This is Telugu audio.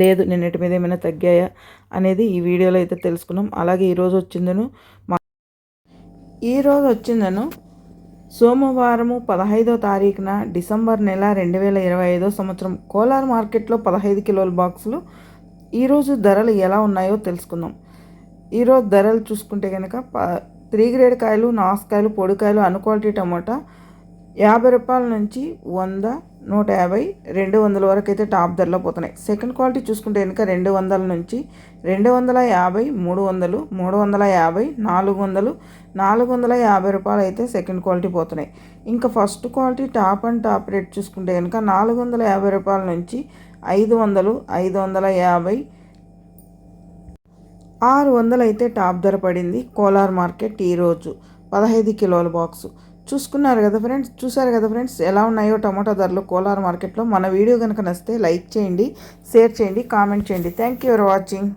లేదు నిన్నటి మీద ఏమైనా తగ్గాయా అనేది ఈ వీడియోలో అయితే తెలుసుకున్నాం. అలాగే ఈరోజు వచ్చిందను మా ఈరోజు వచ్చిందను సోమవారము పదహైదో తారీఖున డిసెంబర్ నెల రెండు వేల ఇరవై ఐదో సంవత్సరం కోలార్ మార్కెట్లో పదహైదు కిలోల బాక్సులు ఈరోజు ధరలు ఎలా ఉన్నాయో తెలుసుకుందాం. ఈరోజు ధరలు చూసుకుంటే కనుక ప త్రీ గ్రేడ్ కాయలు నాసుకాయలు పొడికాయలు అన్ క్వాలిటీ టమోటా యాభై రూపాయల నుంచి వంద నూట యాభై రెండు వందల వరకు అయితే టాప్ ధరలో పోతున్నాయి. సెకండ్ క్వాలిటీ చూసుకుంటే కనుక రెండు వందల నుంచి రెండు వందల యాభై మూడు వందలు మూడు వందల యాభై నాలుగు వందలు నాలుగు వందల యాభై రూపాయలు అయితే సెకండ్ క్వాలిటీ పోతున్నాయి. ఇంకా first quality top and top rate చూసుకుంటే కనుక నాలుగు వందల యాభై రూపాయల నుంచి ఐదు వందలు ఐదు వందల యాభై ఆరు వందలు అయితే టాప్ ధర పడింది కోలార్ మార్కెట్ ఈరోజు పదహైదు కిలోల బాక్సు. చూసుకున్నారు కదా ఫ్రెండ్స్? చూసారు కదా ఫ్రెండ్స్? ఎలా ఉన్నాయో టమాటా ధరలు కోలార్ మార్కెట్లో? మన వీడియో కనుక నచ్చితే లైక్ చేయండి షేర్ చేయండి కామెంట్ చేయండి. Thank you for watching